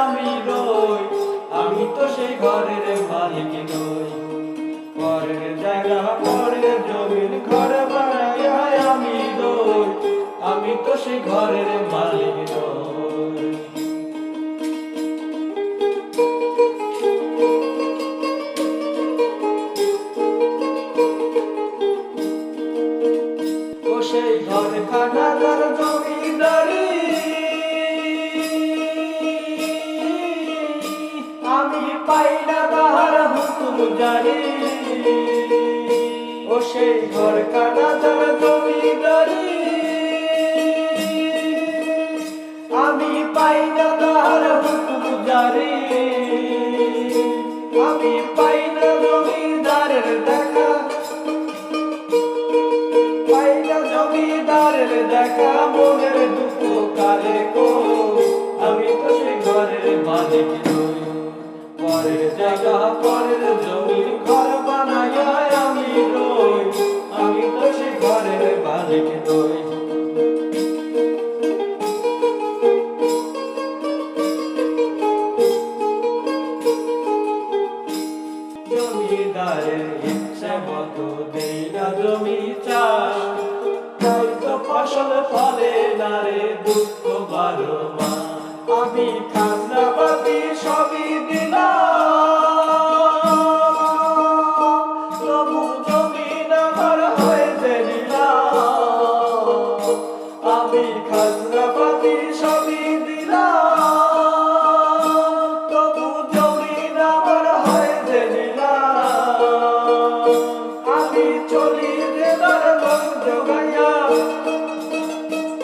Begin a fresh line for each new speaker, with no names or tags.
আমি রই। আমি তো সেই ঘরের মালিক নই। পরের পরের জমিন ঘর বানাইয়া আমি রই। আমি তো সেই ঘরের ও সেই ঘর খানাদার জমিদারি আমি পাই না তাহার হুকুম জারি ও সেই ঘর খানাদার জমিদারি আমি পাই না তাহার হুকুম জমিদারের দেখা, মনের দুঃখ কারে কো আমি তো সে ঘরের মালিক নই। পরের জায়গা, পরের জমি, ঘর বানাইয়া আমি রই। আমি তো সে ঘরের মালিক নই। জমিদারের ইচ্ছা মতো দেই না জমি হয়তো ফসল ফলে না রে দুঃখ বারো আমি খাজনা